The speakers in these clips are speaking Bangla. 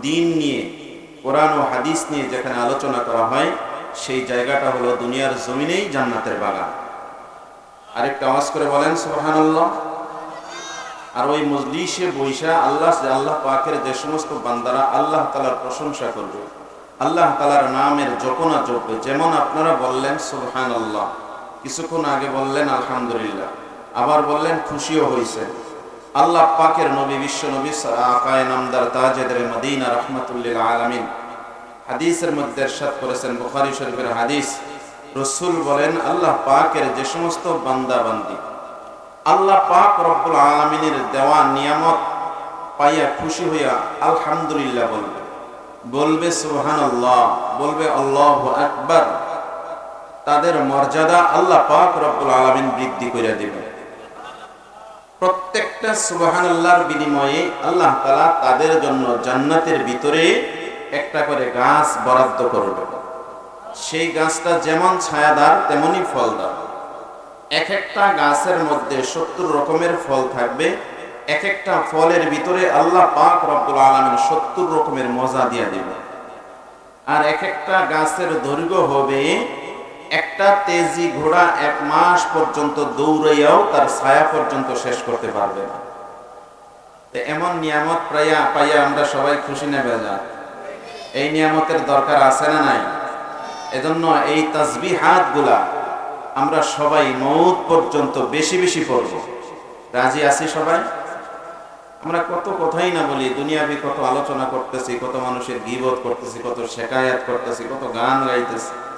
দিন নিয়ে, কোরআন ও হাদিস নিয়ে যেখানে আলোচনা করা হয়, সেই জায়গাটা হলো দুনিয়ার জমিনেই জান্নাতের বাগান। আরেকটা আওয়াজ করে বলেন, সুবহানাল্লাহ। আর ওই মজলিসে বৈশা আল্লাহ আল্লাহ পাকের যে সমস্ত বান্দারা আল্লাহ তালার প্রশংসা করবে। আল্লাহ তালার নামের জপনা জপবে, যেমন আপনারা বললেন সুবহান আল্লাহ কিছুক্ষণ আগে বললেন, আলহামদুলিল্লাহ। আবার বললেন, খুশিও হয়েছে আল্লাহ পাকের নবী, বিশ্ব নবী আকায় নামদার তাজেদের মদিনা রহমতুল্লিল আলমিন। হাদিসের মধ্যে এরশাদ করেছেন বুখারী শরীফের হাদিস। রসুল বলেন, আল্লাহ পাকের যে সমস্ত বান্দা বান্দি আল্লাহ পাক রব্বুল আলমিনের দেওয়া নিয়ামত পাইয়া খুশি হইয়া আলহামদুলিল্লাহ বলবে। বলবে সুহান আল্লাহ বলবে আল্লাহ আকবর। তাদের মর্যাদা আল্লাহ পাক রব্বুল আলমিন বৃদ্ধি করে দিবে প্রত্যেকটা সুবাহান আল্লাহর বিনিময়ে আল্লাহ তালা তাদের জন্য জান্নাতের ভিতরে একটা করে গাছ বরাদ্দ করবে। সেই গাছটা যেমন ছায়াদার তেমনি ফলদার। এক একটা গাছের মধ্যে সত্তর রকমের ফল থাকবে। এক একটা ফলের ভিতরে আল্লাহ পাক রব্বুল আলমিন সত্তর রকমের মজা দিয়ে দিবে আর এক একটা গাছের দৈর্ঘ্য হবে একটা তেজি ঘোড়া এক মাস পর্যন্ত দৌড়াইয়াও তার ছায়া পর্যন্ত শেষ করতে পারবে না। এমন নিয়ামত প্রায় পাইয়া আমরা সবাই খুশি নেবে যা এই নিয়ামতের দরকার আছে না নাই? এজন্য এই তাজবি হাতগুলা আমরা সবাই মৌত পর্যন্ত বেশি বেশি পড়ব। রাজি আছি সবাই? আমরা কত কথাই না বলি, দুনিয়াবি কত আলোচনা করতেছি, কত মানুষের গিবত করতেছি, কত শেখায়াত করতেছি, কত গান গাইতেছি।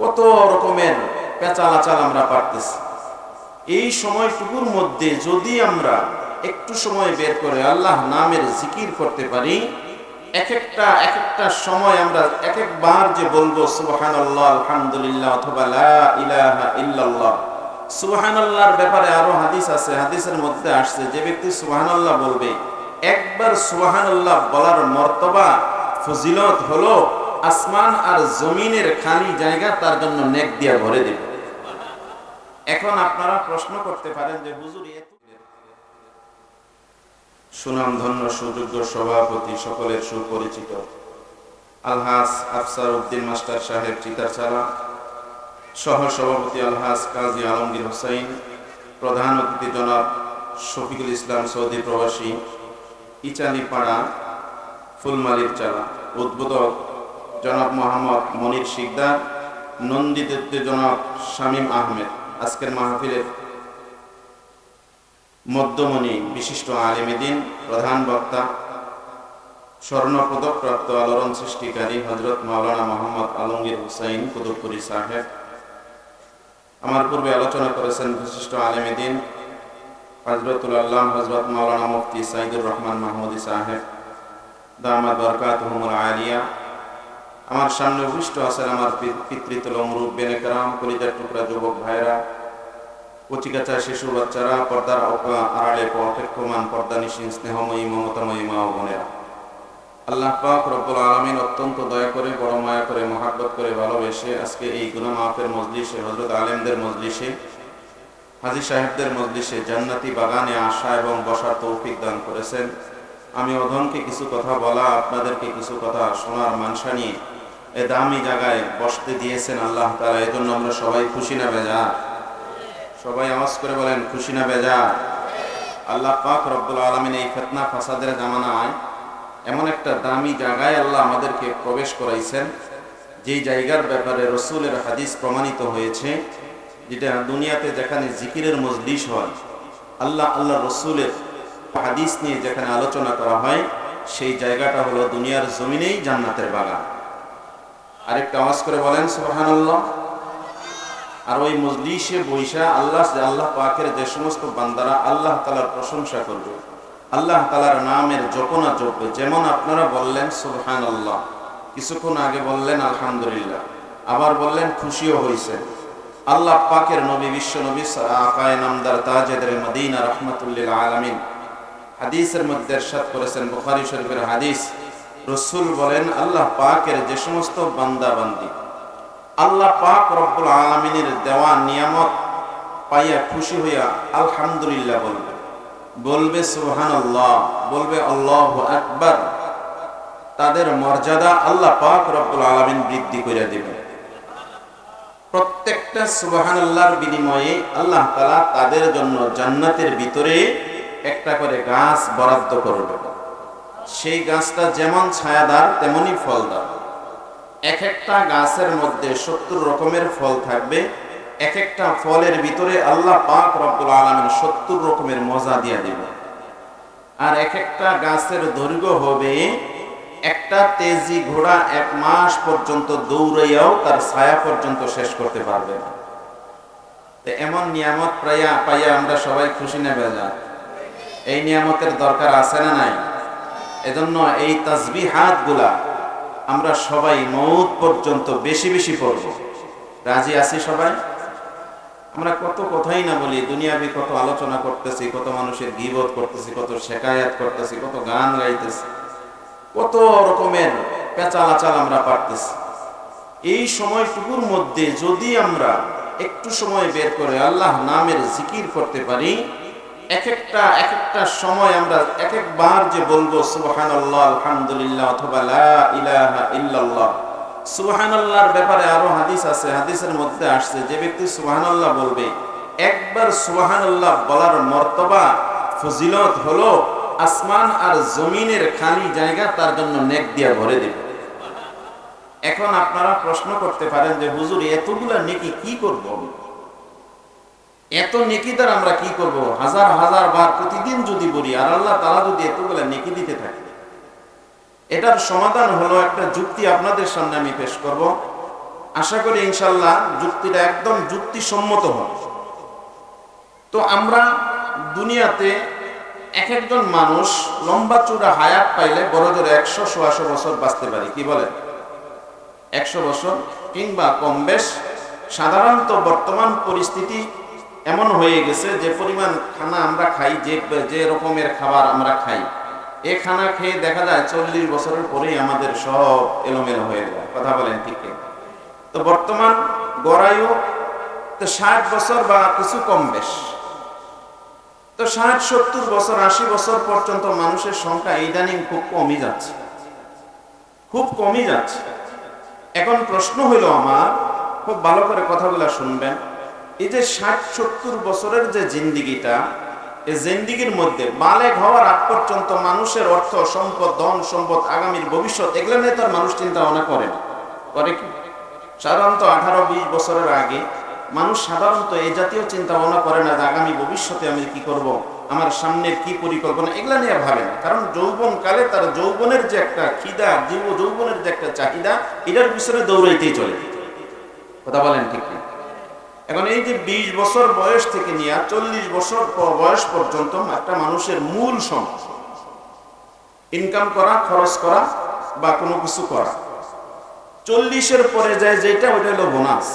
কত রকমের পেঁচাল আচাল আমরা পারতেছি। এই সময়টুকুর মধ্যে যদি আমরা একটু সময় বের করে আল্লাহ নামের জিকির করতে পারি এক একটা এক একটা সময় আমরা এক একবার যে বলব সুবহান আল্লাহ আলহামদুলিল্লাহ অথবা লা ইলাহা ইল্লাল্লাহ সুবহান আল্লাহর ব্যাপারে আরও হাদিস আছে, হাদিসের মধ্যে আসছে, যে ব্যক্তি সুবহান আল্লাহ বলবে, একবার সুবহান আল্লাহ বলার মর্তবা ফজিলত হলো আসমান আর জমিনের খালি জায়গা তার জন্য নেক দিয়া ভরে দেবে। এখন আপনারা প্রশ্ন করতে পারেন যে, হুজুর এত সুনাম ধন্য সুযোগ্য সভাপতি, সকলের সুপরিচিত। আলহাস আফসার উদ্দিন মাস্টার সাহেব চিতারচালা সহ সভাপতি আলহাস কাজী আলমগীর হোসাইন। প্রধান অতিথি জনাব শফিকুল ইসলাম সৌদি প্রবাসী। ইচালিপাড়া ফুলমালির চালা। উদ্বোধক জনাব মোহাম্মদ মনির শিকদার, নন্দিত জনাব শামীম আহমেদ। আজকের মাহফিলের মধ্যমণি, বিশিষ্ট আলিমেদিন প্রধান বক্তা স্বর্ণপদক প্রাপ্ত আলোড়ন সৃষ্টিকারী হজরত মাওলানা মোহাম্মদ আলমগীর হুসাইন কুতুবপুরি সাহেব। আমার পূর্বে আলোচনা করেছেন বিশিষ্ট আলিমেদিন হজরতুল আল্লাহ হজরত মাওলানা মুফতি সাইদুর রহমান মাহমুদি সাহেব। দামাদ বরকাত আলিয়া আমার সামনে উপৃষ্ট আছেন আমার পিতৃতুল মুরব্বেন কারাম, কলিজার টুকরা যুবক ভাইরা কচিকাচা শিশু বাচ্চারা, পর্দার আড়ালে অপেক্ষমান পর্দা নিশীন স্নেহময়ী, মমতাময়ী মা ও বোনেরা। আল্লাহ পাক রব্বুল আলমিন অত্যন্ত দয়া করে, বড় মায়া করে, মহাব্বত করে ভালোবেসে আজকে এই গুনা মাফের মজলিসে হজরত আলেমদের মজলিসে, হাজি সাহেবদের মজলিসে জান্নাতি বাগানে আসা এবং বসার তৌফিক দান করেছেন। আমি অধনকে কিছু কথা বলা, আপনাদেরকে কিছু কথা শোনার মানসা নিয়ে এ দামি জায়গায় বসতে দিয়েছেন আল্লাহ তালা এই জন্য আমরা সবাই খুশি না বেজা সবাই আওয়াজ করে বলেন, খুশি না বেজা আল্লাহ পাক রব্বুল আলমিন এই ফেতনা ফাসাদের জামানায় এমন একটা দামি জায়গায় আল্লাহ আমাদেরকে প্রবেশ করাইছেন, যেই জায়গার ব্যাপারে রসুলের হাদিস প্রমাণিত হয়েছে, যেটা দুনিয়াতে যেখানে জিকিরের মজলিস হয়, আল্লাহ আল্লাহ রসুলের হাদিস নিয়ে যেখানে আলোচনা করা হয়, সেই জায়গাটা হলো দুনিয়ার জমিনেই জান্নাতের বাগান। আরেকটা আওয়াজ করে বলেন, সুবহানাল্লাহ। আর ওই মজলিসে বৈশা আল্লাহ আল্লাহ পাকের যে সমস্ত বান্দারা আল্লাহ তালার প্রশংসা করবে। আল্লাহ তালার নামের জপনা জপবে, যেমন আপনারা বললেন সুবহান আল্লাহ কিছুক্ষণ আগে বললেন, আলহামদুলিল্লাহ। আবার বললেন, খুশিও হয়েছে আল্লাহ পাকের নবী, বিশ্ব নবী, আকায় নামদার তাজেদের মদিনা, রহমতুল্লিল আলমিন। হাদিসের মধ্যে এরশাদ করেছেন, বুখারী শরীফের হাদিস। রসুল বলেন, আল্লাহ পাকের যে সমস্ত বান্দা বান্দি আল্লাহ পাক রব্বুল আলমিনের দেওয়া নিয়ামত পাইয়া খুশি হইয়া আলহামদুলিল্লাহ বলবে। বলবে সুবহান আল্লাহ বলবে আল্লাহ আকবর। তাদের মর্যাদা আল্লাহ পাক রব্বুল আলমিন বৃদ্ধি করে দেবেন প্রত্যেকটা সুবাহান আল্লাহর বিনিময়ে আল্লাহ তালা তাদের জন্য জান্নাতের ভিতরে একটা করে গাছ বরাদ্দ করবে সেই গাছটা যেমন ছায়াদার, তেমনি ফলদার। এক একটা গাছের মধ্যে সত্তর রকমের ফল থাকবে। এক একটা ফলের ভিতরে আল্লাহ পাক রব্বুল আলমিন সত্তর রকমের মজা দিয়ে দেবে আর এক একটা গাছের দৈর্ঘ্য হবে একটা তেজি ঘোড়া এক মাস পর্যন্ত দৌড়াইয়াও তার ছায়া পর্যন্ত শেষ করতে পারবে না। এমন নিয়ামত প্রায় পাইয়া আমরা সবাই খুশি নেবে যা এই নিয়ামতের দরকার আছে না নাই? এজন্য এই তাজবি হাতগুলা আমরা সবাই মৌত পর্যন্ত বেশি বেশি পড়ব। রাজি আছি সবাই? আমরা কত কথাই না বলি, দুনিয়াবি কত আলোচনা করতেছি, কত মানুষের গিবত করতেছি, কত শেখায়াত করতেছি, কত গান গাইতেছি, কত রকমের পেঁচাল আচাল আমরা পারতেছি। এই সময়টুকুর মধ্যে যদি আমরা একটু সময় বের করে আল্লাহ নামের জিকির করতে পারি এক একটা এক একটা সময় আমরা এক একবার যে বলব সুবহান আল্লাহ আলহামদুলিল্লাহ, অথবা লা ইলাহা ইল্লাল্লাহ। সুবহান ব্যাপারে আরও হাদিস আছে, হাদিসের মধ্যে আসছে, যে ব্যক্তি সুবহান বলবে, একবার সুবহান বলার মর্তবা, ফজিলত হলো, আসমান আর জমিনের খালি জায়গা তার জন্য নেক দিয়া ভরে দেবে। এখন আপনারা প্রশ্ন করতে পারেন যে, হুজুর, এতগুলা নেকি কি করব এত নেকি দ্বারা আমরা কি করব? হাজার হাজার বার প্রতিদিন যদি বলি, আর আল্লাহ তারা যদি এতগুলা নেকি দিতে থাকে, এটার সমাধান হলো একটা যুক্তি আপনাদের সামনে আমি পেশ করব। আশা করি ইনশাল্লাহ যুক্তিটা একদম যুক্তিসম্মত হবে। তো আমরা দুনিয়াতে এক একজন মানুষ লম্বা চূড়া হায়াত পাইলে বড় জোরে একশো, সোয়াশো বছর বাঁচতে পারি, কি বলেন? একশো বছর কিংবা কম বেশ। সাধারণত বর্তমান পরিস্থিতি এমন হয়ে গেছে যে পরিমাণ খানা আমরা খাই, যে যে রকমের খাবার আমরা খাই। এ খানা খেয়ে দেখা যায় চল্লিশ বছরের পরেই আমাদের সব এলোমেলো হয়ে যায়। কথা বলেন ঠিক তো বর্তমান গড়ায়ু তো ষাট বছর বা কিছু কম বেশ। তো ষাট, সত্তর বছর, আশি বছর পর্যন্ত মানুষের সংখ্যা ইদানিং খুব কমই যাচ্ছে। খুব কমই যাচ্ছে। এখন প্রশ্ন হইল আমার, খুব ভালো করে কথাগুলো শুনবেন। এই যে ষাট সত্তর বছরের যে জিন্দিগিটা এই জিন্দিগির মধ্যে বালেক হওয়ার আগ পর্যন্ত মানুষের অর্থ, সম্পদ, ধন সম্পদ, আগামীর ভবিষ্যৎ, এগুলো নিয়ে তার মানুষ চিন্তা ভাবনা করে না। করে কি? সাধারণত আঠারো, বিশ বছরের আগে মানুষ সাধারণত এই জাতীয় চিন্তা ভাবনা করে না যে আগামী ভবিষ্যতে আমি কি করব, আমার সামনের কি পরিকল্পনা, এগুলা নিয়ে ভাবে না। কারণ যৌবন কালে তার যৌবনের যে একটা খিদা যৌবনের যে একটা চাহিদা, এটার পিছনে দৌড়াইতেই চলে। কথা বলেন ঠিক না এখন এই যে বিশ বছর বয়স থেকে নিয়ে চল্লিশ বছর বয়স পর্যন্ত একটা মানুষের মূল সম্পদ ইনকাম করা, খরচ করা বা কোনো কিছু করা। চল্লিশের পরে যায় যেটা, ওইটা হলো বোনাস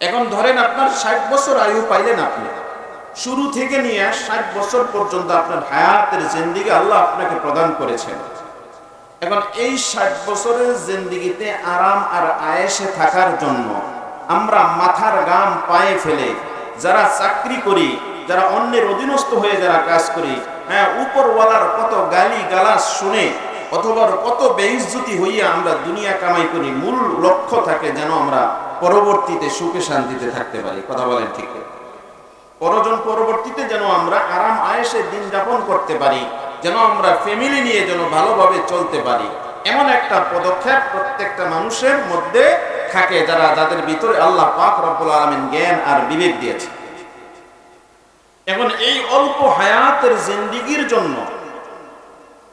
এখন ধরেন আপনার ষাট বছর আয়ু পাইলেন আপনি। শুরু থেকে নিয়ে ষাট বছর পর্যন্ত আপনার হায়াতের জিন্দিগি আল্লাহ আপনাকে প্রদান করেছেন। এখন এই ষাট বছরের জিন্দিগিতে আরাম আর আয়েসে থাকার জন্য আমরা মাথার গাম পায়ে ফেলে, যারা চাকরি করি, যারা অন্যের অধীনস্থ হয়ে যারা কাজ করি হ্যাঁ উপরওয়ালার কত গালি গালাস শুনে অথবা কত বেইজ্জতি হইয়া আমরা দুনিয়া কামাই করি, মূল লক্ষ্য থাকে যেন আমরা পরবর্তীতে সুখে শান্তিতে থাকতে পারি। কথা বলেন ঠিক পরজন পরবর্তীতে যেন আমরা আরাম আয়েসে দিন যাপন করতে পারি, যেন আমরা ফ্যামিলি নিয়ে যেন ভালোভাবে চলতে পারি। এমন একটা পদক্ষেপ প্রত্যেকটা মানুষের মধ্যে থাকে যারা, যাদের ভিতরে আল্লাহ পাক রব্বুল আলমিন জ্ঞান আর বিবেক দিয়েছে। এখন এই অল্প হায়াতের জিন্দিগির জন্য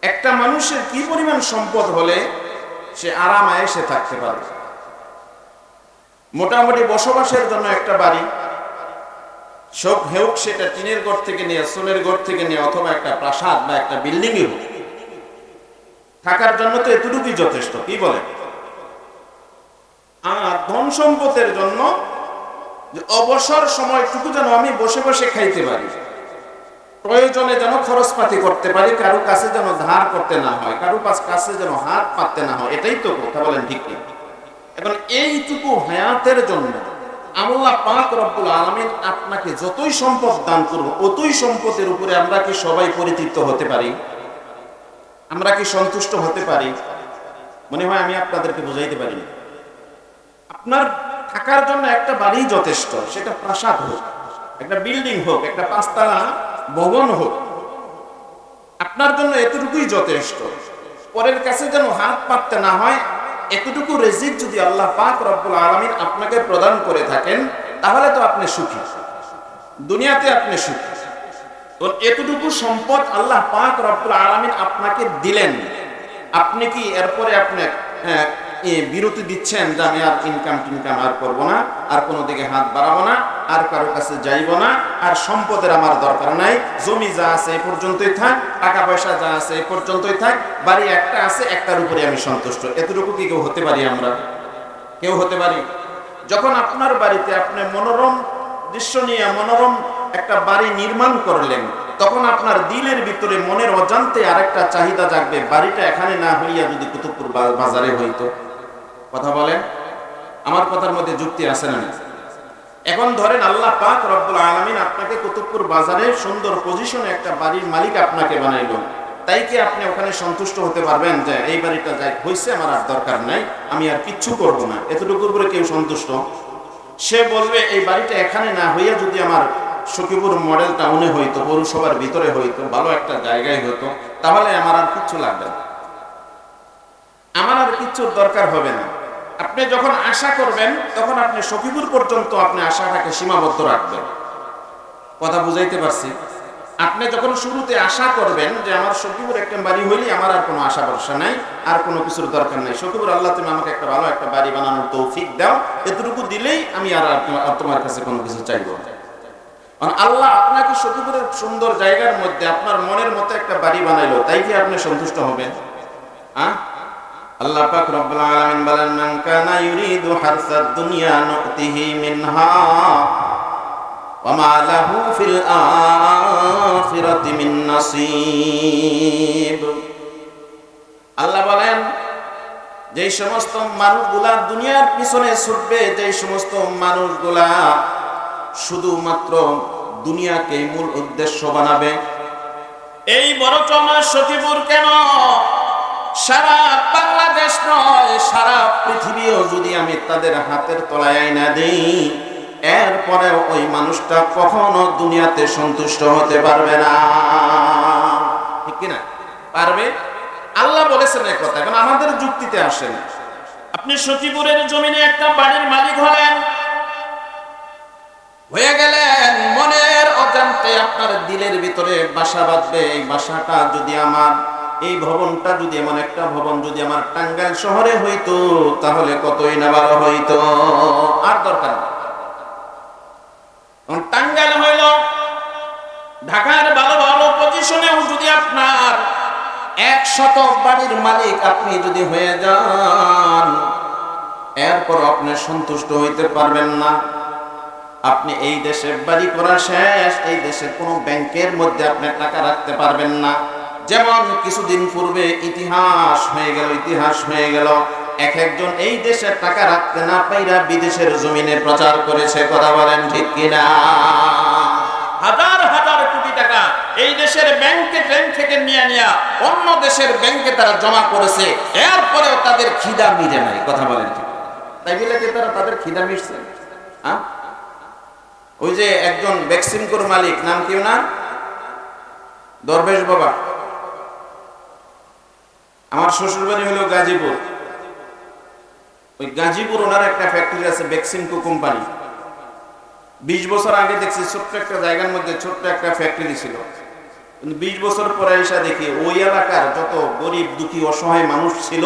একটা মানুষের কি পরিমাণ সম্পদ হলে সে আরাম আয়েসে থাকতে পারে? মোটামুটি বসবাসের জন্য একটা বাড়ি সব হেউক সেটা টিনের ঘর থেকে নিয়ে, সোনের ঘর থেকে নিয়ে, অথবা একটা প্রাসাদ বা একটা বিল্ডিং এ হোক। থাকার জন্য তো এতটুকুই যথেষ্ট, কি বলে আর ধন সম্পদের জন্য অবসর সময়টুকু যেন আমি বসে বসে খাইতে পারি। প্রয়োজনে যেন খরচপাতি করতে পারি, কারও কাছে যেন ধার করতে না হয়, কারও কাছে যেন হাত পাততে না হয়, এটাই তো কথা বলেন ঠিক এখন এইটুকু হায়াতের জন্য আল্লাহ পাক রব্বুল আলমিন আপনাকে যতই সম্পদ দান করব অতই সম্পদের উপরে আমরা কি সবাই পরিতৃপ্ত হতে পারি? আমরা কি সন্তুষ্ট হতে পারি? মনে হয় আমি আপনাদেরকে বুঝাইতে পারি আপনার থাকার জন্য একটা বাড়ি যথেষ্ট সেটা প্রাসাদ হোক একটা বিল্ডিং হোক একটা পাঁচতলা ভবন হোক আপনার জন্য এতটুকুই যথেষ্ট। পরের কাছে যেন হাত পাততে না হয় এতটুকু রেজিক যদি আল্লাহ পাক রব্বুল আলমিন আপনাকে প্রদান করে থাকেন তাহলে তো আপনি সুখী। দুনিয়াতে আপনি সুখী। তো এতটুকু সম্পদ আল্লাহ পাক রব্বুল আলমিন আপনাকে দিলেন। আপনি কি এরপরে আপনি এ, বিরতি দিচ্ছেন যে আমি আর ইনকাম টিনকাম আর করব না, আর কোনো দিকে হাত বাড়াবো না, আর কারও কাছে যাইবো না, আর সম্পদের আমার দরকার নাই, জমি যা আছে এই পর্যন্তই থাক, টাকা পয়সা যা আছে এই পর্যন্তই থাক, বাড়ি একটা আছে, একটার উপরে আমি সন্তুষ্ট। এতটুকু কি কেউ হতে পারি আমরা? কেউ হতে পারি? যখন আপনার বাড়িতে আপনি মনোরম দৃশ্য নিয়ে মনোরম একটা বাড়ি নির্মাণ করলেন, তখন আপনার দিলের ভিতরে মনের অজান্তে আরেকটা চাহিদা জাগবে, বাড়িটা এখানে না হইয়া যদি কুতুবপুর বাজারে হইতো। কথা বলেন আমার কথার মধ্যে যুক্তি আছে না এখন ধরেন আল্লাহ পাক রব্বুল আলামিন আপনাকে কুতুবপুর বাজারে সুন্দর পজিশনে একটা বাড়ির মালিক আপনাকে বানাইলো। তাই কি আপনি ওখানে সন্তুষ্ট হতে পারবেন যে এই বাড়িটা যাই হইছে আমার আর দরকার নাই, আমি আর কিচ্ছু করব না? এতটুকুর উপরে কেউ সন্তুষ্ট? সে বলবে, এই বাড়িটা এখানে না হইয়া যদি আমার সখীপুর মডেল টাউনে হইতো, পৌরসভার ভিতরে হইতো, ভালো একটা জায়গায় হতো তাহলে আমার আর কিচ্ছু লাগবে আমার আর কিচ্ছুর দরকার হবে না। আপনি যখন আশা করবেন, তখন আপনি সখীপুর পর্যন্ত আপনি আশাটাকে সীমাবদ্ধ রাখবেন। কথা বুঝাইতে পারছি? আপনি যখন শুরুতে আশা করবেন যে আমার সখীপুর একটা বাড়ি হইলে আমার আর কোনো আশা ভরসা নাই, আর কোনো কিছুর দরকার নাই, সখীপুর আল্লাহ তুমি আমাকে একটা ভালো একটা বাড়ি বানানোর তৌফিক দাও, এতটুকু দিলেই আমি আর আর তোমার- কাছে কোনো কিছু চাইব কারণ আল্লাহ আপনাকে সখীপুরের সুন্দর জায়গার মধ্যে আপনার মনের মতো একটা বাড়ি বানাইলো, তাই কি আপনি সন্তুষ্ট হবেন? হ্যাঁ আল্লাহ পাক রব্বুল আলামিন বলেন, মান কানা ইউরিদু হারসাদ দুনিয়া নুতিহি মিনহা ওয়া মা লাহু ফিল আখিরাতি মিন নাসিব। আল্লাহ বলেন, যেই সমস্ত মানুষগুলা দুনিয়ার পিছনে ছুটবে, যেই সমস্ত মানুষগুলা শুধুমাত্র দুনিয়াকে মূল উদ্দেশ্য বানাবে, এই বড় চমার সতীপুর কেন? সারা বাংলাদেশ নয়, সারা পৃথিবীও যদি আমি তাদের হাতের তলায় আইনা দিই এরপরে ওই মানুষটা কখনো দুনিয়াতে সন্তুষ্ট হতে পারবে না। ঠিক কিনা পারবে? আল্লাহ বলেছেন এক কথা, এখন আমাদের যুক্তিতে আসেন। আপনি সতীপুরের জমিনে একটা বাড়ির মালিক হলেন। হয়ে গেলেন, মনের অজান্তে আপনার দিলের ভিতরে বাসা বাঁধবে এই বাসাটা যদি আমার এই ভবনটা যদি এমন একটা ভবন যদি আমার টাঙ্গাইল শহরে হইতো, তাহলে কতই না ভালো হইতো? আর দরকার টাঙ্গাইল হইল ঢাকার ভালো ভালো পজিশনেও যদি আপনার এক একশত বাড়ির মালিক আপনি যদি হয়ে যান এরপর আপনি সন্তুষ্ট হইতে পারবেন না। আপনি এই দেশে বাড়ি করা শেষ, এই দেশের কোনো ব্যাংকের মধ্যে আপনি টাকা রাখতে পারবেন না। যেমন কিছুদিন পূর্বে ইতিহাস হয়ে গেল, ইতিহাস হয়ে গেল। এক একজন এই দেশের টাকা রাখতে না পাইরা বিদেশের জমিনে প্রচার করেছে, কথা বলেন ঠিক কিনা? হাজার হাজার কোটি টাকা এই দেশের ব্যাংকে ব্যাংক থেকে নিয়ে নিয়ে অন্য দেশের ব্যাংকে তারা জমা করেছে, এরপরেও তাদের খিদা মিটে নাই, কথা বলেন ঠিক তাই বলে কি তারা তাদের খিদা মিটছে? হ্যাঁ ওই যে একজন ভ্যাকসিনকোর মালিক, নাম কি না দরবেশ বাবা। আমার শ্বশুর বাড়ি হলো গাজীপুর। ওই গাজীপুর ওনার একটা ফ্যাক্টরি আছে ভ্যাকসিনকো কোম্পানি বিশ বছর আগে দেখছি, ছোট্ট একটা জায়গার মধ্যে ছোট্ট একটা ফ্যাক্টরি ছিল। কিন্তু বিশ বছর পরে এসে দেখি, ওই এলাকার যত গরিব, দুঃখী, অসহায় মানুষ ছিল,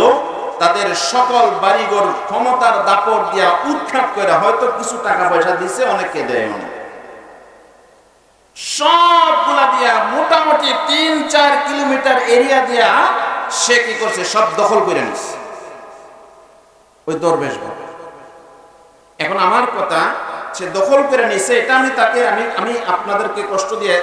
তাদের সকল বাড়িঘর ক্ষমতার দাপট দিয়া উৎখাত করে হয়তো কিছু টাকা পয়সা দিছে, অনেককে দেয় অনেক সবগুলা দিয়া মোটামুটি তিন চার কিলোমিটার এরিয়া দিয়া সে কি করছে? সব দখল করে নিচ্ছে ওই দরবেশ এখন আমার কথা, সে দখল করে নিছে, এটা আমি তাকে, আমি আমি আপনাদেরকে কষ্ট দিয়ে